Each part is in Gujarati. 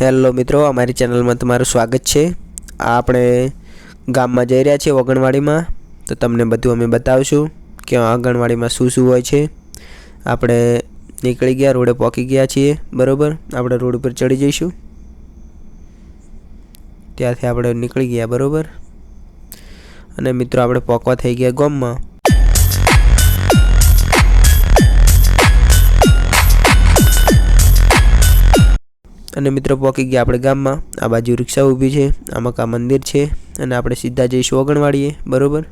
હેલો મિત્રો, અમારી ચેનલમાં તમારું સ્વાગત છે. આ આપણે ગામમાં જઈ રહ્યા છીએ વગણવાડીમાં તો તમને બધું અમે બતાવશું કે આંગણવાડીમાં શું શું હોય છે. આપણે નીકળી ગયા, રોડે પહોંચી ગયા છીએ, બરાબર? આપણે રોડ ઉપર ચડી જઈશું. ત્યાંથી આપણે નીકળી ગયા, બરાબર? અને મિત્રો, આપણે પોકવા થઈ ગયા ગામમાં. અને મિત્રો પહોંચી ગયા આપણે ગામમાં. આ બાજુ રિક્ષા ઊભી છે, આમાં કા મંદિર છે અને આપણે સીધા જઈશું ઓગણવાડીએ, બરોબર?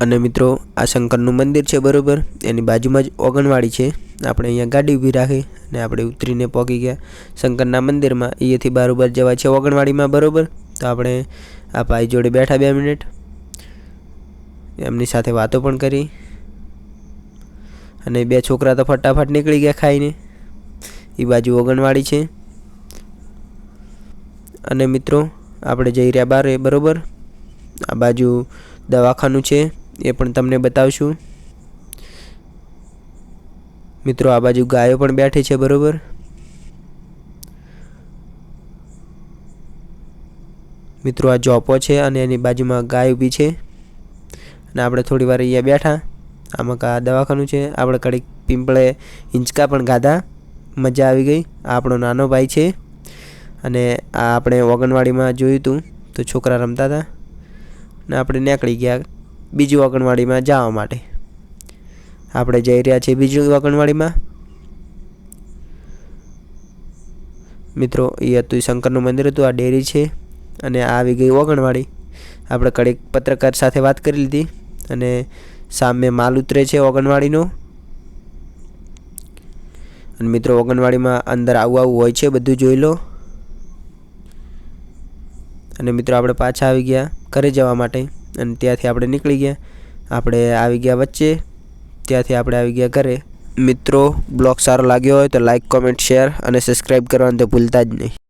અને મિત્રો, આ શંકરનું મંદિર છે, બરોબર? એની બાજુમાં જ ઓગણવાડી છે. આપણે અહીંયા ગાડી ઊભી રાખી અને આપણે ઉતરીને પહોંચી ગયા. શંકરના મંદિરમાં અહીંયાથી બારોબાર જવા છે ઓગણવાડીમાં, બરોબર? તો આપણે આ ભાઈ જોડે બેઠા બે મિનિટ. એમની સાથે વાતો પણ કરી. અને બે છોકરા તો ફટાફટ નીકળી ગયા ખાઈને. એ બાજુ ઓગણવાડી છે. અને મિત્રો, આપણે જઈ રહ્યા બારે, બરોબર? આ બાજુ દવાખાનું છે, એ પણ તમને બતાવશું. મિત્રો, આ બાજુ ગાયો પણ બેઠી છે, બરોબર? મિત્રો, આ જોપો છે અને એની બાજુમાં ગાય ઊભી છે. અને આપણે થોડી વાર અહીંયા બેઠા. આમાં કા દવાખાનું છે. આપણે કડીક પીંપળે હિંચકા પણ ગાધા. મજા આવી ગઈ. આ આપણો નાનો ભાઈ છે. અને આ આપણે ઓગણવાડીમાં જોયું હતું તો છોકરા રમતા હતા ને આપણે નીકળી ગયા બીજી ઓગણવાડીમાં જવા માટે. આપણે જઈ રહ્યા છીએ બીજી ઓગણવાડીમાં. મિત્રો એ હતું શંકરનું મંદિર હતું. આ ડેરી છે. અને આવી ગઈ ઓગણવાડી. આપણે કડીક પત્રકાર સાથે વાત કરી લીધી. અને સામે માલ ઉતરે છે ઓગણવાડીનો. અને મિત્રો ઓગણવાડીમાં અંદર આવું આવું હોય છે, બધું જોઈ લો. અને મિત્રો આપણે પાછા આવી ગયા ઘરે જવા માટે અને ત્યાંથી આપણે નીકળી ગયા. આપણે આવી ગયા વચ્ચે, ત્યાંથી આપણે આવી ગયા ઘરે. મિત્રો, બ્લોગ સારો લાગ્યો હોય તો લાઇક કોમેન્ટ શેર અને સબસ્ક્રાઈબ કરવાનું તો ભૂલતા જ નહીં.